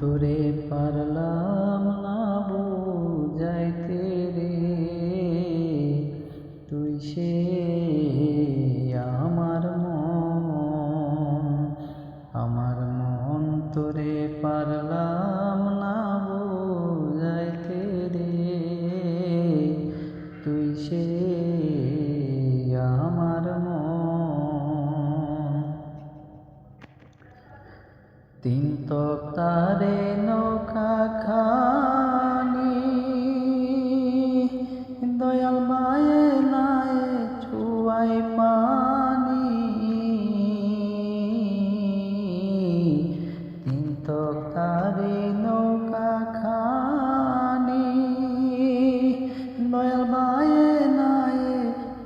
তোরে পারলাম না বুঝাইতে রে। তুই সে আমার মন আমার মন তোরে পারলাম না তিন তক্তারে নৌকা খানি, দয়াল মায়ে নায়ে চুয়াই পানি। তিন তক্তারে নৌকা খানি, দয়াল মায়ে নায়ে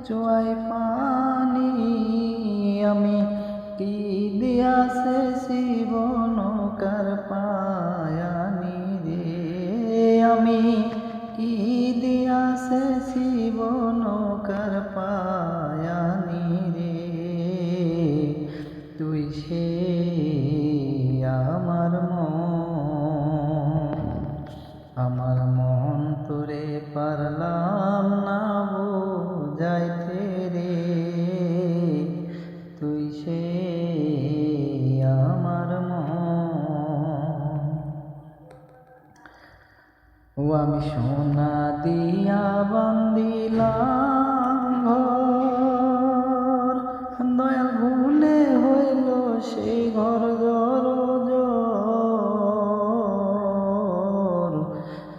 চুয়াই পানি। আমি কি দিয়াছে শিবন কার পায়ানি রে আমি সোনা দিয়া বান্দিলাম ঘর। দয়াল ভুলে হইল সেই ঘর জর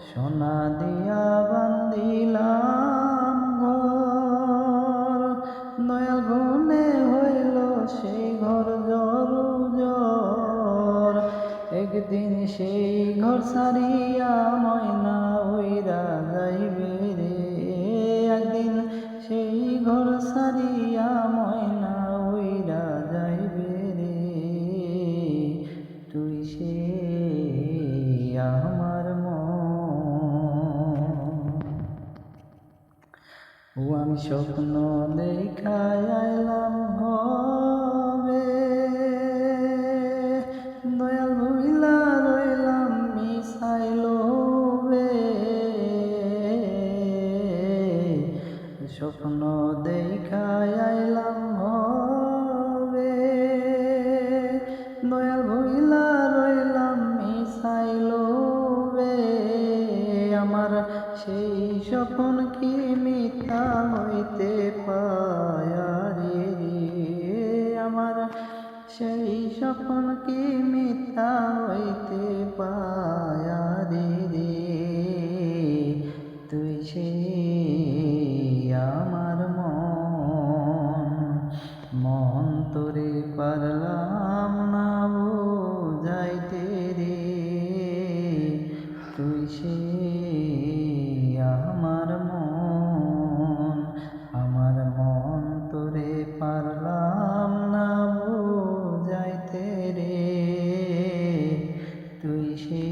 সোনা দিয়া বান্দিলাম ঘর। দয়াল ভুলে হইল সেই ঘর জর একদিন সেই ঘর সারিয়া ময়না ময়না উইরা যাইবে রে তুই সে আমার ও আমি স্বপ্ন দেখায় আইলাম হবে স্বপ্ন দেখায় আইলাম হবে দয়াল ভুইলা রইলাম মিশাইল আমার সেই স্বপন কি মিথ্যা হইতে পায়ারে আমার সেই স্বপন কি মিথ্যা হইতে পায়ারে রে? অন্তরে পারলাম না বোঝাইতে রে। তুই সে আমার মন আমার মন তোরে পারলাম না বোঝাইতে রে। তুই সে